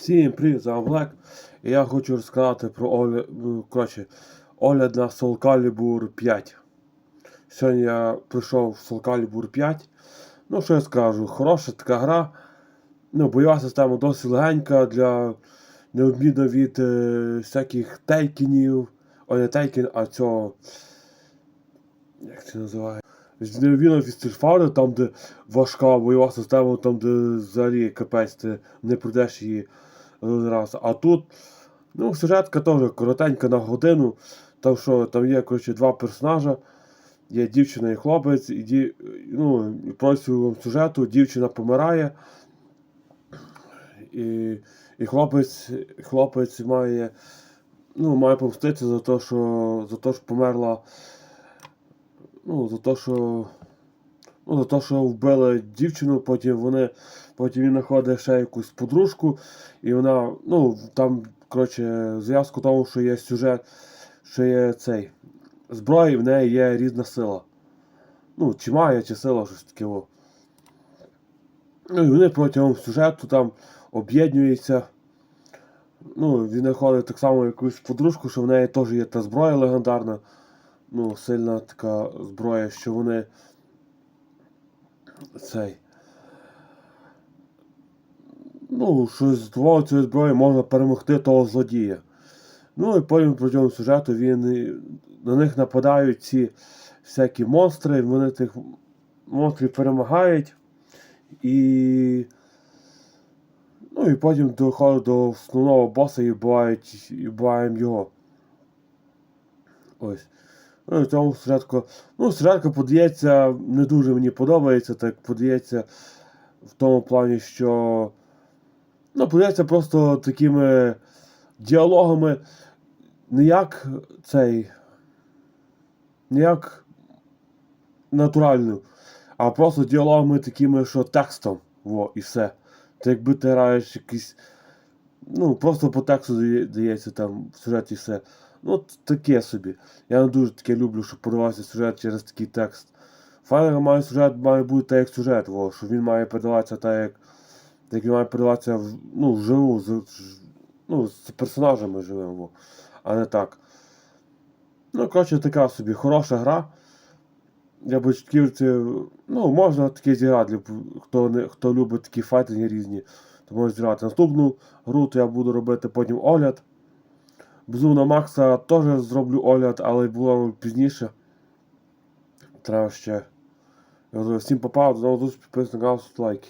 Всім привіт, з вами Блек. І я хочу розказати про Оля, ну, коротше, огляд на Soul Calibur 5. Сьогодні я прийшов в Soul Calibur 5. Ну, що я скажу, хороша така гра. Ну, бойова система досить легенька для необмінно від е, всяких тейкінів. О, не тейкін, а цього. Як це називає? Необмінно від Стрітфаура, там, де важка бойова система, там, де взагалі капець, ти не пройдеш її один раз. А тут, ну, сюжетка теж коротенька на годину. Там що, там є, коротше, два персонажа. Є дівчина і хлопець, і ді... ну, протягом сюжету дівчина помирає. І, і хлопець, хлопець має, ну, має помститися за те, що, за те, що померла. Ну, за те, що. Ну, за те, що вбили дівчину, потім вони. Потім він знаходить ще якусь подружку, і вона, ну, там, коротше, зв'язку тому, що є сюжет, що є цей. Зброя, і в неї є різна сила. Ну, чи має, чи сила, щось таке. Ну, і вони протягом сюжету там об'єднуються. Ну, він знаходить так само якусь подружку, що в неї теж є та зброя легендарна. Ну, сильна така зброя, що вони. Цей. Ну, що з двох цієї зброї можна перемогти того злодія. Ну і потім протягом сюжету він, на них нападають ці всякі монстри, вони тих монстрів перемагають. І. Ну і потім доходить до основного боса і вбивають, і вбиваємо його. Ось. Ну і тому сюжетка. Ну, сюжетка подається, не дуже мені подобається, так подається в тому плані, що. Ну, подається просто такими діалогами, не як цей. Не як натурально, а просто діалогами такими, що текстом. Во, і все. Це якби ти граєш якийсь. Ну, просто по тексту дається там в сюжеті все. Ну, таке собі. Я не дуже таке люблю, щоб подавався сюжет через такий текст. Файнер має сюжет має бути так, як сюжет, во, що він має передаватися так, як, як він має передаватися в, ну, вживу, з, ну, з персонажами живим, во, а не так. Ну, коротше, така собі хороша гра. Я початківці, ну, можна таке зіграти, хто, не, хто любить такі файтинги різні, то може зіграти. Наступну гру то я буду робити потім огляд. Безумно Макса теж зроблю огляд, але було пізніше. Треба ще. Я Всім попав, знову зустрічі, підписуйтесь на канал, лайки.